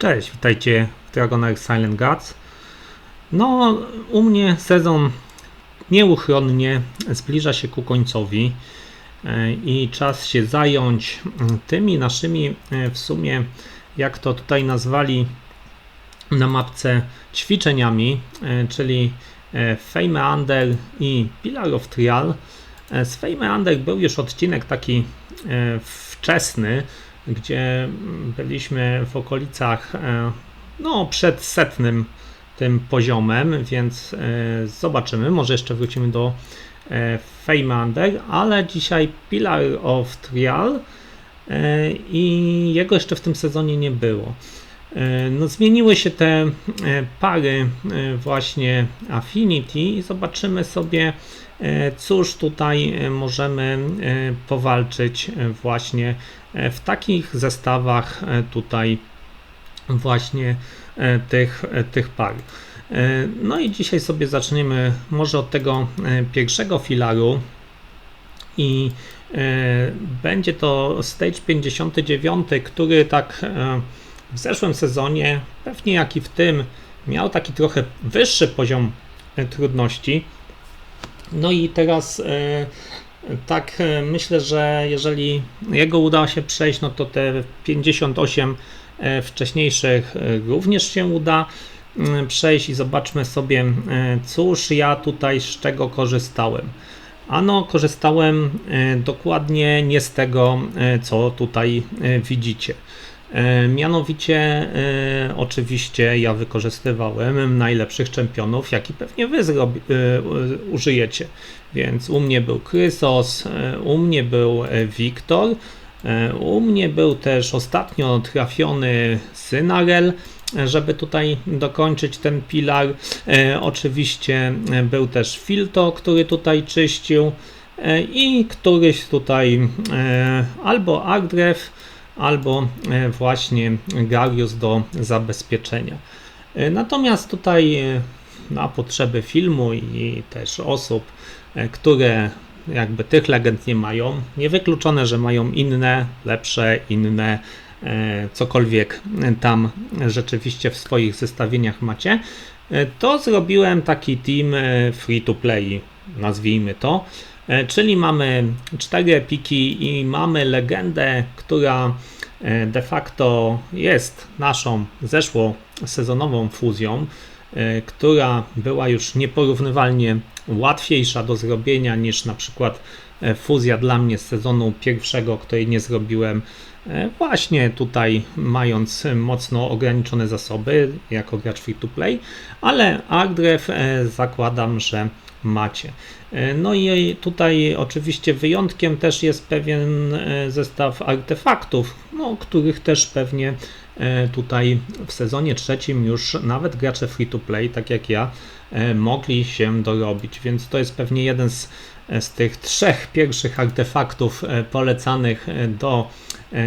Cześć, witajcie w Dragonite Silent Gods. No, u mnie sezon nieuchronnie zbliża się ku końcowi e, i czas się zająć mm, tymi naszymi e, w sumie, jak to tutaj nazwali na mapce, ćwiczeniami, e, czyli Fame Under i Pillar of Trial. Z Fame Under był już odcinek taki wczesny, gdzie byliśmy w okolicach e, no, przed setnym tym poziomem, więc e, zobaczymy. Może jeszcze wrócimy do e, Fame ale dzisiaj Pillar of Trial i jego jeszcze w tym sezonie nie było. No, zmieniły się te pary właśnie Affinity i zobaczymy sobie cóż tutaj możemy powalczyć właśnie E, w takich zestawach e, tutaj właśnie e, tych, tych par. No i dzisiaj sobie zaczniemy może od tego pierwszego filaru i będzie to stage 59, który tak w zeszłym sezonie, pewnie jak i w tym, miał taki trochę wyższy poziom trudności. No i teraz tak, e, myślę, że jeżeli jego uda się przejść, no to te 58 e, wcześniejszych e, również się uda mm, przejść i zobaczmy sobie, cóż ja tutaj z czego korzystałem. Ano, korzystałem dokładnie nie z tego, co tutaj widzicie. E, mianowicie, e, oczywiście, ja wykorzystywałem najlepszych czempionów, jaki pewnie wy zrobi, e, użyjecie. Więc u mnie był Krysos, u mnie był Wiktor, u mnie był też ostatnio trafiony Synarel, żeby tutaj dokończyć ten pilar. Oczywiście był też Filto, który tutaj czyścił i któryś tutaj albo Agdrew, albo e, właśnie Garius do zabezpieczenia. E, natomiast tutaj e, na potrzeby filmu i też osób, które jakby tych legend nie mają, niewykluczone, że mają inne, lepsze, inne, cokolwiek tam rzeczywiście w swoich zestawieniach macie, to zrobiłem taki team free to play, nazwijmy to, czyli mamy cztery epiki i mamy legendę, która e, de facto jest naszą zeszłosezonową fuzją, e, która była już nieporównywalnie łatwiejsza do zrobienia niż na przykład fuzja dla mnie z sezonu pierwszego, której nie zrobiłem właśnie tutaj mając mocno ograniczone zasoby jako gracz free to play, ale Agdrew zakładam, że macie. E, no i tutaj oczywiście wyjątkiem też jest pewien e, zestaw artefaktów, no, których też pewnie e, tutaj w sezonie trzecim już nawet gracze free to play, tak jak ja, mogli się dorobić, więc to jest pewnie jeden z, z tych trzech pierwszych artefaktów polecanych do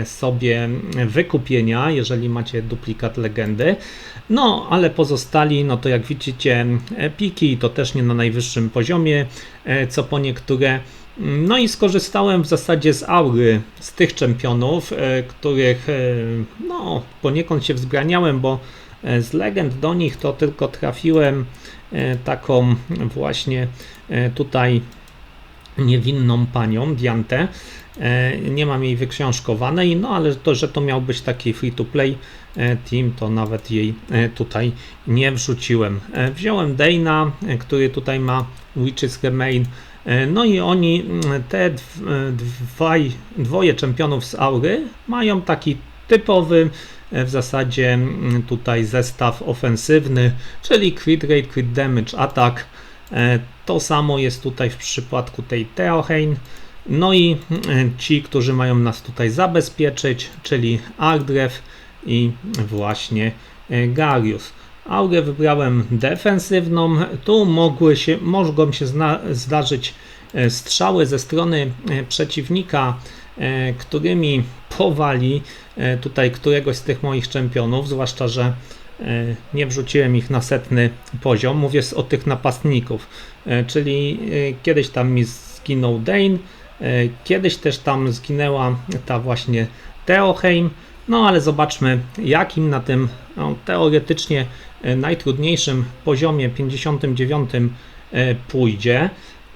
sobie wykupienia, jeżeli macie duplikat legendy. No, ale pozostali, no to jak widzicie, epiki to też nie na najwyższym poziomie, e, co po niektóre. No i skorzystałem w zasadzie z aury z tych czempionów, e, których e, no poniekąd się wzbraniałem, bo z legend do nich to tylko trafiłem taką właśnie tutaj niewinną panią, Diantę. Nie mam jej wyksiążkowanej, no ale to, że to miał być taki free to play, E, team, to nawet jej e, tutaj nie wrzuciłem. E, wziąłem Dana, który tutaj ma Witches Remain. No i oni, mm, te dwaj, dwoje czempionów z Aury mają taki typowy w zasadzie mm, tutaj zestaw ofensywny, czyli crit rate, crit damage, atak. To samo jest tutaj w przypadku tej Theohain. No i mm, ci, którzy mają nas tutaj zabezpieczyć, czyli Ardrev, i właśnie e, Garius. Aurę wybrałem defensywną. Tu mogły się, mogą się zdarzyć e, strzały ze strony e, przeciwnika, którymi powali tutaj któregoś z tych moich czempionów, zwłaszcza, że nie wrzuciłem ich na setny poziom. Mówię o tych napastników, czyli kiedyś tam mi zginął Dane, kiedyś też tam zginęła ta właśnie Theoheim, No ale zobaczmy, jakim na tym no, teoretycznie e, najtrudniejszym poziomie 59 e, pójdzie.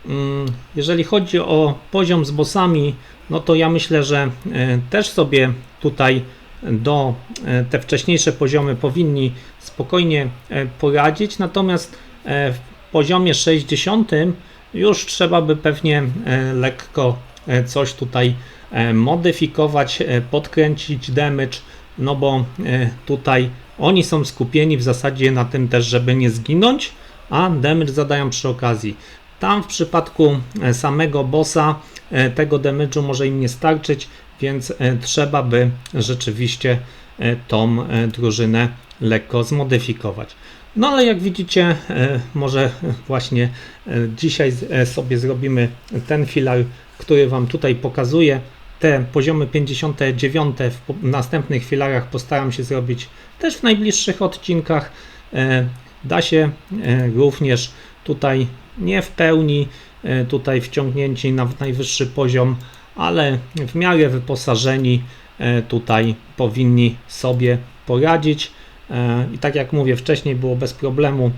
Mm, Jeżeli chodzi o poziom z bossami, no to ja myślę, że e, też sobie tutaj do e, te wcześniejsze poziomy powinni spokojnie e, poradzić, natomiast e, w poziomie 60 już trzeba by pewnie e, lekko e, coś tutaj e, modyfikować, podkręcić damage, no bo tutaj oni są skupieni w zasadzie na tym też, żeby nie zginąć, a damage zadają przy okazji. Tam w przypadku samego bossa tego damage'u może im nie starczyć, więc trzeba by rzeczywiście tą drużynę lekko zmodyfikować. No ale jak widzicie, e, może właśnie e, dzisiaj e, sobie zrobimy ten filar, który Wam tutaj pokazuję. Te poziomy 59 w następnych filarach postaram się zrobić też w najbliższych odcinkach. Da się również tutaj nie w pełni tutaj wciągnięci na najwyższy poziom, ale w miarę wyposażeni tutaj powinni sobie poradzić. E, I tak jak mówię, wcześniej było bez problemu.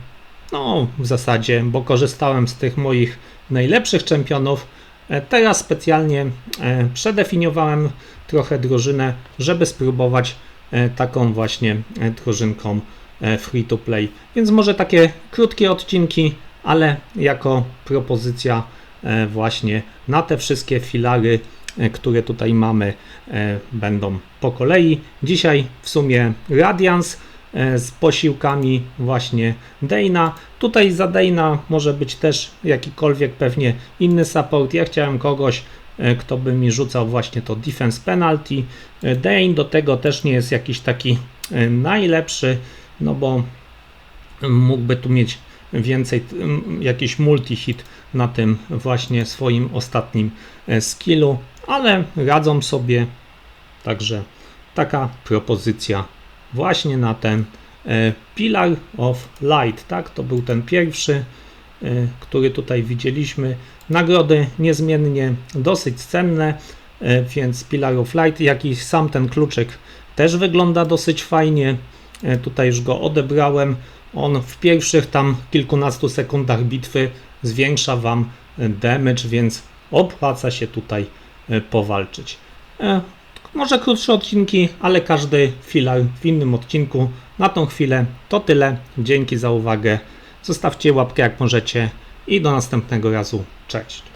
No, w zasadzie, bo korzystałem z tych moich najlepszych czempionów. E, Teraz specjalnie e, przedefiniowałem trochę drużynę, żeby spróbować taką właśnie drużynką free to play. Więc może takie krótkie odcinki, ale jako propozycja właśnie na te wszystkie filary, które tutaj mamy, będą po kolei. Dzisiaj w sumie Radiance z posiłkami właśnie Dejna. Tutaj za Dejna może być też jakikolwiek pewnie inny support. Ja chciałem kogoś, e, kto by mi rzucał właśnie to defense penalty. E, Dane do tego też nie jest jakiś taki e, najlepszy, no bo mógłby tu mieć więcej, jakiś multi-hit na tym właśnie swoim ostatnim e, skillu, ale radzą sobie, także taka propozycja właśnie na ten e, Pillar of Light, tak, to był ten pierwszy, e, który tutaj widzieliśmy. Nagrody niezmiennie dosyć cenne, e, więc Pillar of Light, jak i sam ten kluczyk też wygląda dosyć fajnie. Tutaj już go odebrałem. On w pierwszych tam kilkunastu sekundach bitwy zwiększa Wam damage, więc opłaca się tutaj powalczyć. Może krótsze odcinki, ale każdy filar w innym odcinku. Na tą chwilę to tyle. Dzięki za uwagę. Zostawcie łapkę jak możecie i do następnego razu. Cześć.